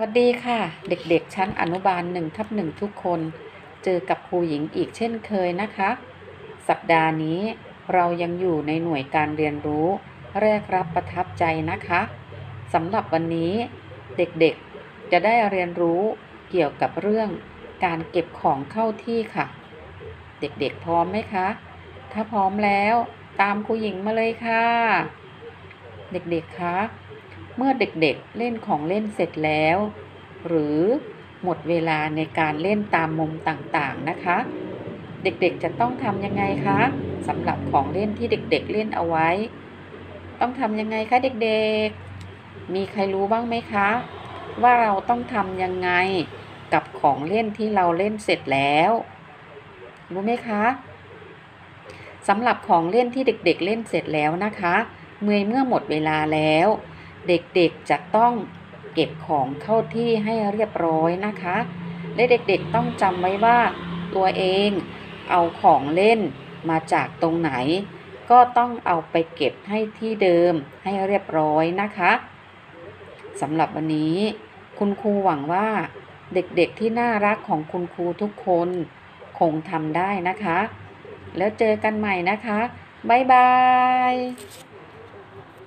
สวัสดีค่ะ เด็กๆ ชั้นอนุบาลหนึ่งทับหนึ่งทุกคน เจอกับครูหญิงอีกเช่นเคยนะคะ สัปดาห์นี้เรายังอยู่ในหน่วยการเรียนรู้ แรกรับประทับใจนะคะสำหรับวันนี้เด็กๆ จะได้เรียนรู้เกี่ยวกับเรื่องการเก็บของเข้าที่ค่ะ เด็กๆ พร้อมไหมคะ ถ้าพร้อมแล้วตามครูหญิงมาเลยค่ะ เด็กๆ คะ เมื่อเด็กๆ เล่นของเล่นเสร็จแล้ว หรือหมดเวลาในการเล่นตามมุมต่างๆ นะคะ เด็กๆ จะต้องทำยังไงคะสำหรับของเล่นที่เด็กๆ เล่นเอาไว้ ต้องทำยังไงคะเด็กๆ มีใครรู้บ้างไหมคะ ว่าเราต้องทำยังไงกับของเล่นที่เราเล่นเสร็จแล้ว รู้ไหมคะสำหรับของเล่นที่เด็กๆเล่นเสร็จแล้วนะคะ เมื่อเมื่อหมดเวลาแล้ว เด็กๆจะต้องเก็บของเข้าที่ให้เรียบร้อยนะคะ และเด็กๆต้องจำไว้ว่าตัวเองเอาของเล่นมาจากตรงไหน ก็ต้องเอาไปเก็บให้ที่เดิมให้เรียบร้อยนะคะสำหรับวันนี้ คุณครูหวังว่าเด็กๆที่น่ารักของคุณครูทุกคนคงทำได้นะคะ แล้วเจอกันใหม่นะคะ บ๊ายบาย